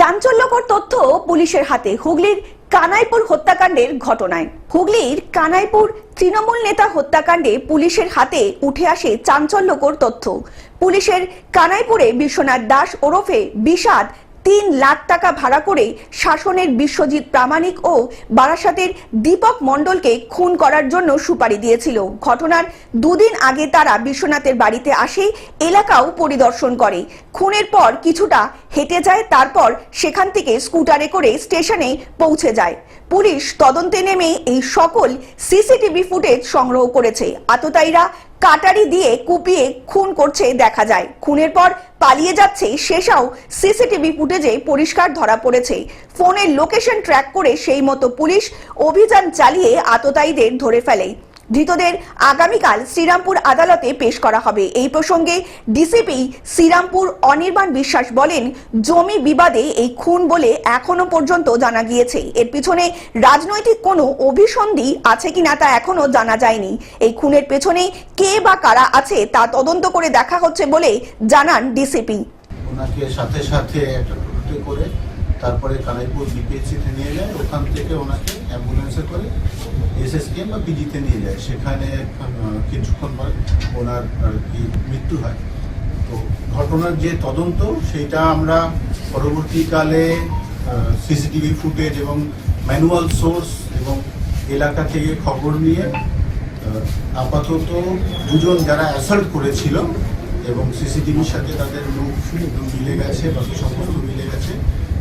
চাঞ্চল্যকর তথ্য পুলিশের হাতে, হুগলির কানাইপুর হত্যাকাণ্ডের ঘটনায়। হুগলির কানাইপুর তৃণমূল নেতা হত্যাকাণ্ডে পুলিশের হাতে উঠে আসে চাঞ্চল্যকর তথ্য। পুলিশের কানাইপুরে বিশ্বনাথ দাস ওরফে বিষাদ তিন লাখ টাকা ভাড়া করে শাসনের বিশ্বজিৎ প্রামাণিক ও বারাসাতের দীপক মণ্ডলকে খুন করার জন্য সুপারি দিয়েছিল। ঘটনার দুদিন আগে তারা বিশ্বনাথের বাড়িতে আসে, এলাকাও পরিদর্শন করে। খুনের পর কিছুটা হেঁটে যায়, তারপর সেখান থেকে স্কুটারে করে স্টেশনে পৌঁছে যায়। পুলিশ তদন্তে নেমে এই সকল সিসিটিভি ফুটেজ সংগ্রহ করেছে। আততায়ীরা কাটারি দিয়ে কুপিয়ে খুন করছে দেখা যায়। খুনের পর পালিয়ে যাচ্ছে শেষাও সিসিটিভি ফুটেজে পরিষ্কার ধরা পড়েছে। ফোনের লোকেশন ট্র্যাক করে সেই মতো পুলিশ অভিযান চালিয়ে আততায়ীদের ধরে ফেলে। ধৃতদের আগামীকাল শ্রীরামপুর আদালতে পেশ করা হবে। এই প্রসঙ্গে ডিসিপি শ্রীরামপুর অনির্বাণ বিশ্বাস বলেন, জমি বিবাদে এই খুন বলে এখনও পর্যন্ত জানা গিয়েছে। এর পিছনে রাজনৈতিক কোনো অভিসন্ধি আছে কিনা তা এখনও জানা যায়নি। এই খুনের পেছনে কে বা কারা আছে তা তদন্ত করে দেখা হচ্ছে বলে জানান ডিসিপি সাথে সাথে করে তারপরে কানাইপুর বিপিএসসিতে নিয়ে যায়, ওখান থেকে ওনাকে অ্যাম্বুলেন্সে করে এসএসকেএম বা পিজিতে নিয়ে যায়। সেখানে কিছুক্ষণ পরে ওনার, আর কি, মৃত্যু হয়। তো ঘটনার যে তদন্ত সেটা আমরা পরবর্তীকালে সিসিটিভি ফুটেজ এবং ম্যানুয়াল সোর্স এবং এলাকা থেকে খবর নিয়ে আপাতত দুজন যারা অ্যাসাল্ট করেছিল এবং সিসিটিভির সাথে তাদের মুখ মিলে গেছে বাকি সমস্ত মিলে গেছে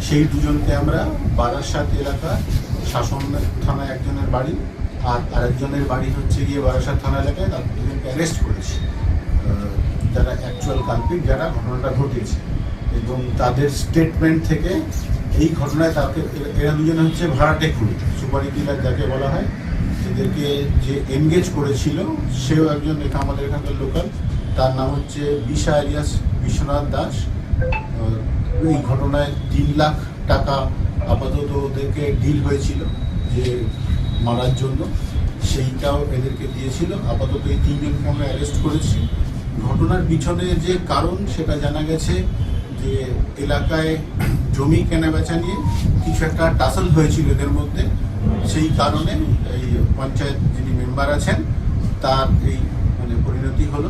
সেই দুজনকে আমরা বারাসাত এলাকা শাসন থানায় একজনের বাড়ি আর আরেকজনের বাড়ি হচ্ছে গিয়ে বারাসাত থানা এলাকায়, তার দুজনকে অ্যারেস্ট করেছি। যারা অ্যাকচুয়াল কালপিক যারা ঘটনাটা ঘটিয়েছে। এবং তাদের স্টেটমেন্ট থেকে এই ঘটনায় তাকে, এরা- দুজনে হচ্ছে ভাড়াটে খুনি, সুপারি ডিলার যাকে বলা হয়। এদেরকে যে এনগেজ করেছিল, সেও একজন আমাদের এখানকার লোকাল তার নাম হচ্ছে বিশা এলিয়াস বিশ্বনাথ দাস। এই ঘটনায় তিন লাখ টাকা আপাতত ওদেরকে ডিল হয়েছিল যে মারার জন্য। সেইটাও এদেরকে দিয়েছিল। আপাতত এই তিনজনকে আমরা অ্যারেস্ট করেছি। ঘটনার পিছনে যে কারণ, সেটা জানা গেছে যে এলাকায় জমি কেনা বেচা নিয়ে কিছু একটা টাসল হয়েছিল এদের মধ্যে। সেই কারণে এই পঞ্চায়েত যিনি মেম্বার আছেন, তার এই মানে পরিণতি হলো।